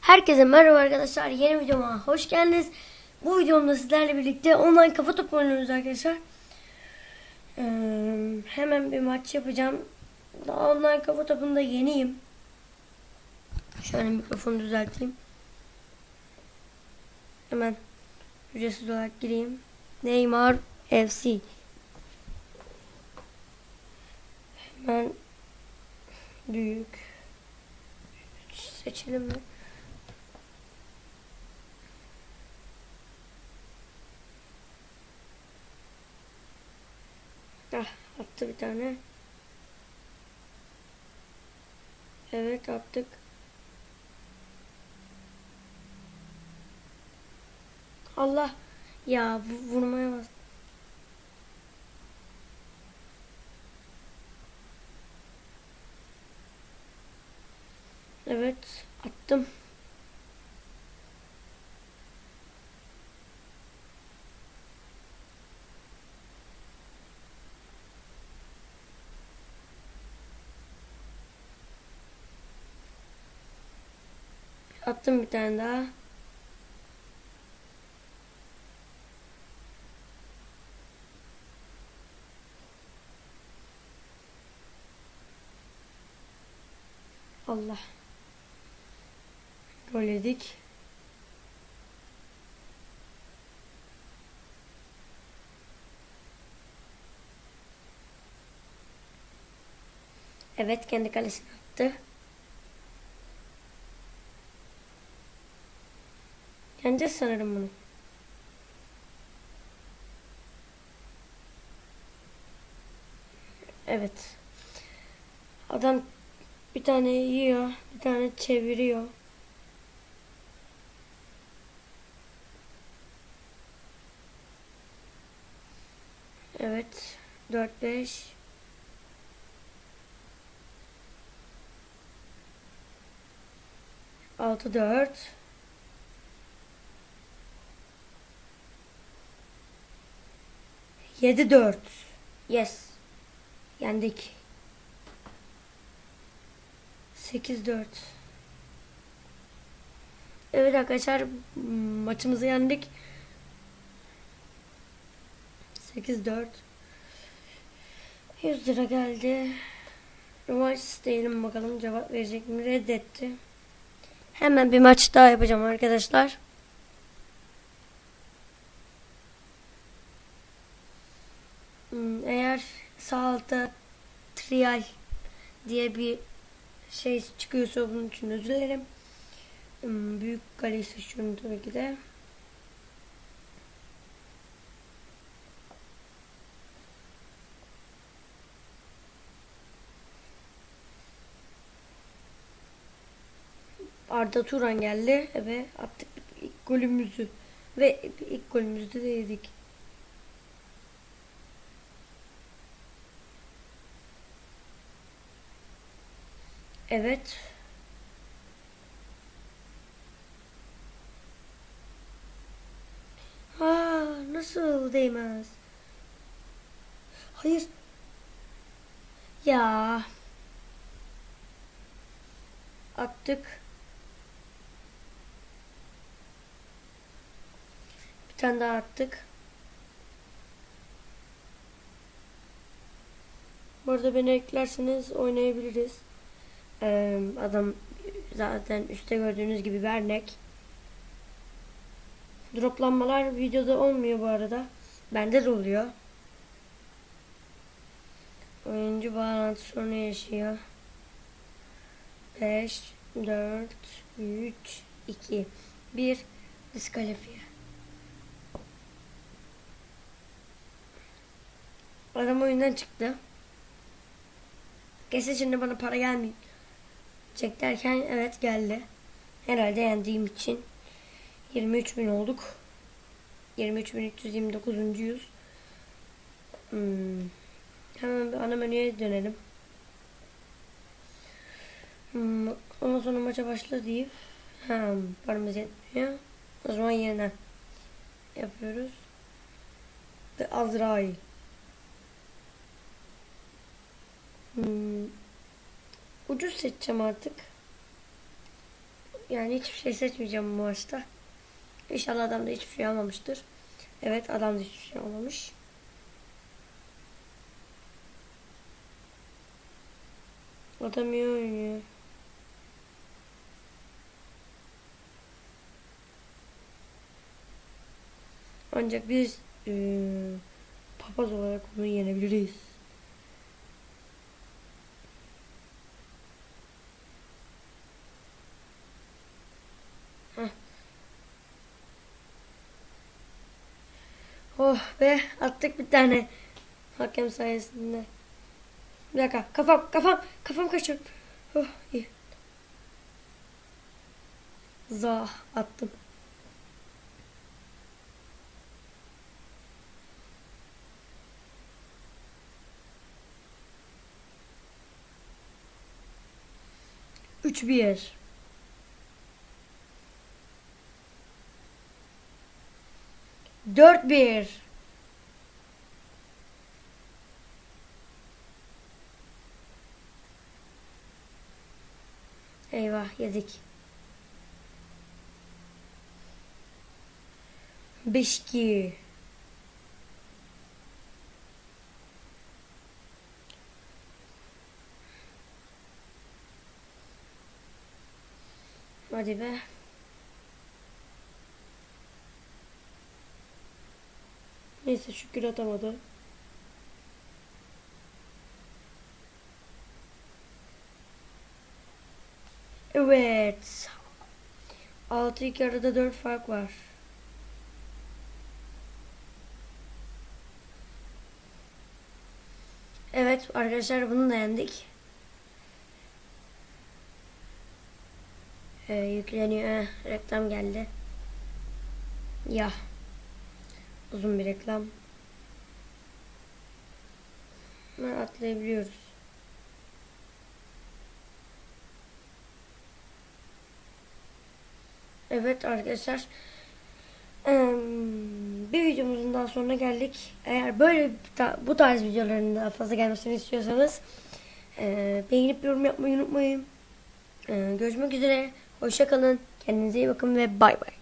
Herkese merhaba arkadaşlar. Yeni videoma hoş geldiniz. Bu videomda sizlerle birlikte online kafa topu oynuyoruz arkadaşlar. Ee, hemen bir maç yapacağım. Daha online kafa topunda yeniyim. Şöyle mikrofonu düzelteyim. Hemen ücretsiz olarak gireyim. Neymar FC. Hemen büyük seçelim mi? Ah attı bir tane. Evet attık. Allah ya vu- vurmaya bas. Evet attım. Attım bir tane daha. Allah. Gol yedik. Evet kendi kalesine attı. Yeneceğiz sanırım bunu. Evet. Adam bir tane yiyor, bir tane çeviriyor. Evet. 4 5 6 4 7 4 Yes. Yendik. 8 4 Evet arkadaşlar maçımızı yendik. 8 4 100 lira geldi. Rövanş isteyelim bakalım cevap verecek mi? Reddetti. Hemen bir maç daha yapacağım arkadaşlar. Hmm, Altta trial diye bir şey çıkıyorsa bunun için özür dilerim. Hmm, Büyük kaleyi seçiyorum tabii ki de. Arda Turan geldi ve attık ilk golümüzü ve ilk golümüzü de yedik. Evet. Ha, nasıl değmez? Hayır. Ya. Attık. Bir tane daha attık. Bu arada beni eklerseniz oynayabiliriz. Ee, adam zaten üstte gördüğünüz gibi vernek. Droplanmalar videoda olmuyor bu arada. Bende de oluyor. Oyuncu bağlantı sorunu yaşıyor. 5, 4, 3, 2, 1 diskalifiye. Adam oyundan çıktı. Kesin şimdi bana para gelmiyor. Çek derken evet geldi. Herhalde yendiğim için 23 bin olduk. 23.329. yüz. Hmm. Hemen bir ana menüye dönelim. Hmm. Ondan sonra maça başla deyip ha, paramız yetmiyor. O zaman yeniden yapıyoruz. Ve Azrail. Hmm. Ucuz seçeceğim artık. Yani hiçbir şey seçmeyeceğim bu maçta. İnşallah adam da hiçbir şey almamıştır. Evet adam da hiçbir şey almamış. Adam iyi oynuyor. Ancak biz eee, papaz olarak onu yenebiliriz. Oh be attık bir tane. Hakem sayesinde. Bir dakika kafam kafam kafam kaçıyor. Oh iyi. Zah attım. Üç bir yer. 4-1 Eyvah yedik. 5-2 Hadi be. Neyse şükür atamadı. Evet. 6 2 arada 4 fark var. Evet arkadaşlar bunu da. Ee, yükleniyor. Eh, reklam geldi. Ya. Uzun bir reklam. Hemen atlayabiliyoruz. Evet arkadaşlar. Bir videomuzun daha sonuna geldik. Eğer böyle bu tarz videoların daha fazla gelmesini istiyorsanız eee, beğenip yorum yapmayı unutmayın. Eee, görüşmek üzere. Hoşça kalın. Kendinize iyi bakın ve bay bay.